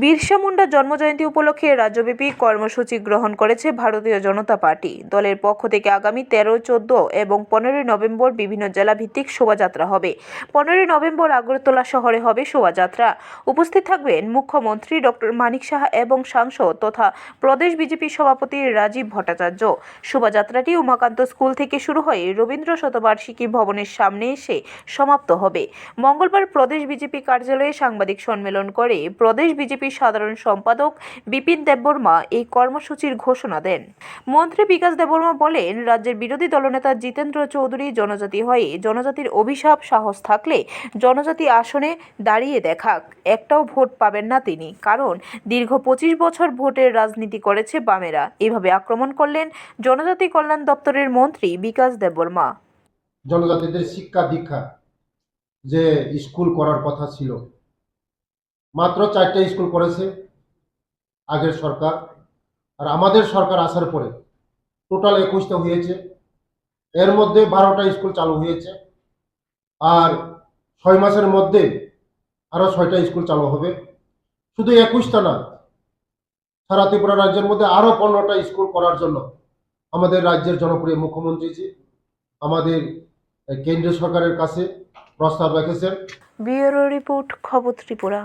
বিরসা মুন্ডা জন্মজয়ন্তী উপলক্ষে রাজ্যব্যাপী কর্মসূচি গ্রহণ করেছে ভারতীয় জনতা পার্টি। দলের পক্ষ থেকে আগামী তেরো, চোদ্দ এবং পনেরোই নভেম্বর বিভিন্ন জেলাভিত্তিক শোভাযাত্রা হবে। পনেরোই নভেম্বর আগরতলা শহরে হবে শোভাযাত্রা। উপস্থিত থাকবেন মুখ্যমন্ত্রী ডক্টর মানিক সাহা এবং সাংসদ তথা প্রদেশ বিজেপি সভাপতি রাজীব ভট্টাচার্য। শোভাযাত্রাটি উমাকান্ত স্কুল থেকে শুরু হয়ে রবীন্দ্র শতবার্ষিকী ভবনের সামনে এসে সমাপ্ত হবে। মঙ্গলবার প্রদেশ বিজেপি কার্যালয়ে সাংবাদিক সম্মেলন করে প্রদেশ বিজেপির সাধারণ সম্পাদক বিপিন দেববর্মা এই কর্মসূচির ঘোষণা দেন। মন্ত্রী বিকাশ দেববর্মা বলেন, রাজ্যের বিরোধী দলনেতা জিতেন্দ্র চৌধুরী জনজাতি হয়ে জনজাতির অভিশাপ সাহস থাকলে জনজাতি আসনে দাঁড়িয়ে দেখাক। একটাও ভোট পাবেন না তিনি, কারণ দীর্ঘ পঁচিশ বছর ভোটের রাজনীতি করেছে বামেরা। এভাবে আক্রমণ করলেন জনজাতি কল্যাণ দপ্তরের মন্ত্রী বিকাশ দেববর্মা। জনজাতিদের শিক্ষা দীক্ষা যে স্কুল করার কথা ছিল মাত্র চারটা স্কুল করেছে আগের সরকার। আর আমাদের সরকার আসার পরে টোটাল একুশটা হয়েছে। এর মধ্যে বারোটা স্কুল চালু হয়েছে। আর ছয় মাসের মধ্যে আরও ছয়টা স্কুল চালু হবে। শুধু একুশটা না, সারা ত্রিপুরা রাজ্যের মধ্যে আরও পনেরোটা স্কুল করার জন্য আমাদের রাজ্যের জনপ্রিয় মুখ্যমন্ত্রীজি আমাদের কেন্দ্রীয় সরকারের কাছে প্রস্তাব রেখেছেন। ব্যুরো রিপোর্ট, খবর ত্রিপুরা।